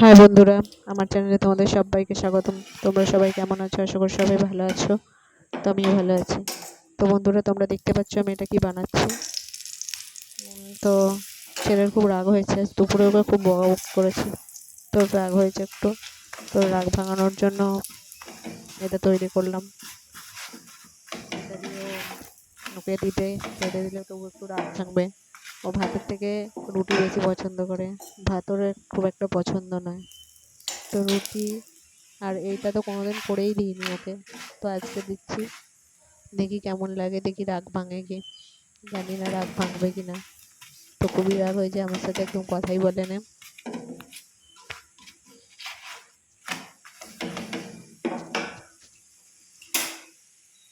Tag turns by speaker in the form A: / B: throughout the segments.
A: High বন্ধুরা, আমার চ্যানেলে তোমাদের সবাইকে স্বাগতম। তোমরা সবাই কেমন আছো? আশা করি সবাই ভালো আছো। তো আমিও ভালো আছি। তো বন্ধুরা, তোমরা দেখতে পাচ্ছ আমি এটা কি বানাচ্ছি। তো ছেলের খুব রাগ হয়েছে। দুপুরে ওকে খুব বকা করেছে। তো রাগ হয়েছে একটু। তো রাগ ভাঙানোর জন্য এটা তৈরি করলাম। ওকে দিতে খেতে দিলে তবু একটু রাগ ভাঙবে। ও ভাতের থেকে রুটি বেশি পছন্দ করে। ভাত ওর খুব একটা পছন্দ নয়। তো রুটি আর এইটা তো কোনোদিন করেই দিইনি ওকে। তো আজকে দিচ্ছি। দেখি কেমন লাগে, দেখি রাগ ভাঙে কি। জানি না রাগ ভাঙবে কি না। তো খুবই রাগ হয়েছে, আমার সাথে একদম কথাই বলে না।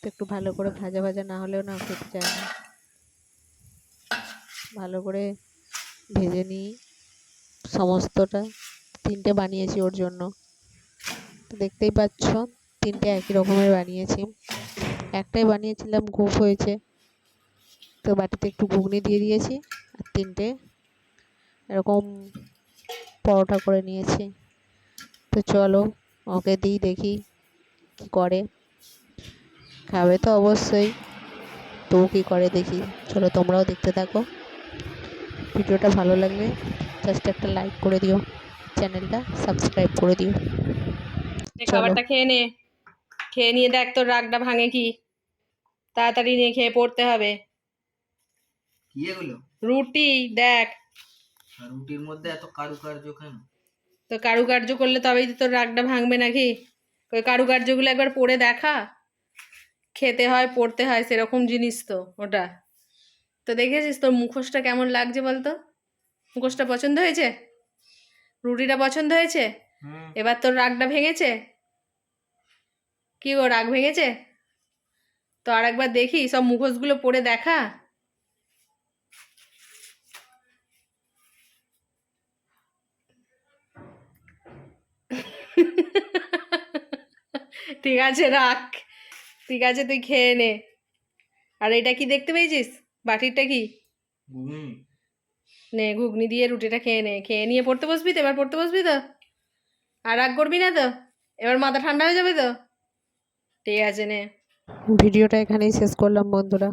A: তো একটু ভালো করে ভাজা ভাজা না হলেও না খেতে চায় না। ভালো করে ভেজে নিই। সমস্তটা, তিনটে বানিয়েছি ওর জন্য। তো দেখতেই পাচ্ছ, তিনটে একই রকমের বানিয়েছি। একটাই বানিয়েছিলাম গোফ হয়েছে। তো বাটিতে একটু ঘুগনি দিয়ে দিয়েছি, আর তিনটে এরকম পরোটা করে নিয়েছি। তো চলো, ওকে দিই, দেখি কী করে। খাবে তো অবশ্যই তো কী করে দেখি। চলো তোমরাও দেখতে থাকো। ভিডিওটা ভালো লাগলে জাস্ট একটা লাইক করে দিও চ্যানেলটা সাবস্ক্রাইব করে দিও।
B: খাবারটা খেয়ে নে খেয়ে নিয়ে দেখ তোর রাগটা ভাঙে কি। তাড়াতাড়ি নিয়ে খেয়ে পড়তে হবে।
C: কি এগুলো?
B: রুটি দেখ।
C: রুটির মধ্যে এত কারুকার্য কেন?
B: তো কারুকার্য করলে তবেই তো তোর রাগটা ভাঙবে নাকি? ওই কারুকার্যগুলো একবার পড়ে দেখা। খেতে হয় পড়তে হয় সেরকম জিনিস তো ওটা। তো দেখেছিস তোর মুখোশটা কেমন লাগছে বলতো? মুখোশটা পছন্দ হয়েছে? রুটিটা পছন্দ হয়েছে? এবার তোর রাগটা ভেঙেছে? কি গো রাগ ভেঙেছে? তো আর একবার দেখি সব মুখোশগুলো পড়ে দেখা। ঠিক আছে রাখ। ঠিক আছে তুই খেয়ে নে। আর এটা কি দেখতে পেয়েছিস? বাটিরটা কি? নে ঘুগনি দিয়ে রুটিটা খেয়ে নে খেয়ে নিয়ে পড়তে বসবি তো এবার পড়তে বসবি তো। আর রাগ করবি না তো এবার মাথা ঠান্ডা হয়ে যাবে তো। ঠিক আছে নে।
A: ভিডিওটা এখানেই শেষ করলাম বন্ধুরা।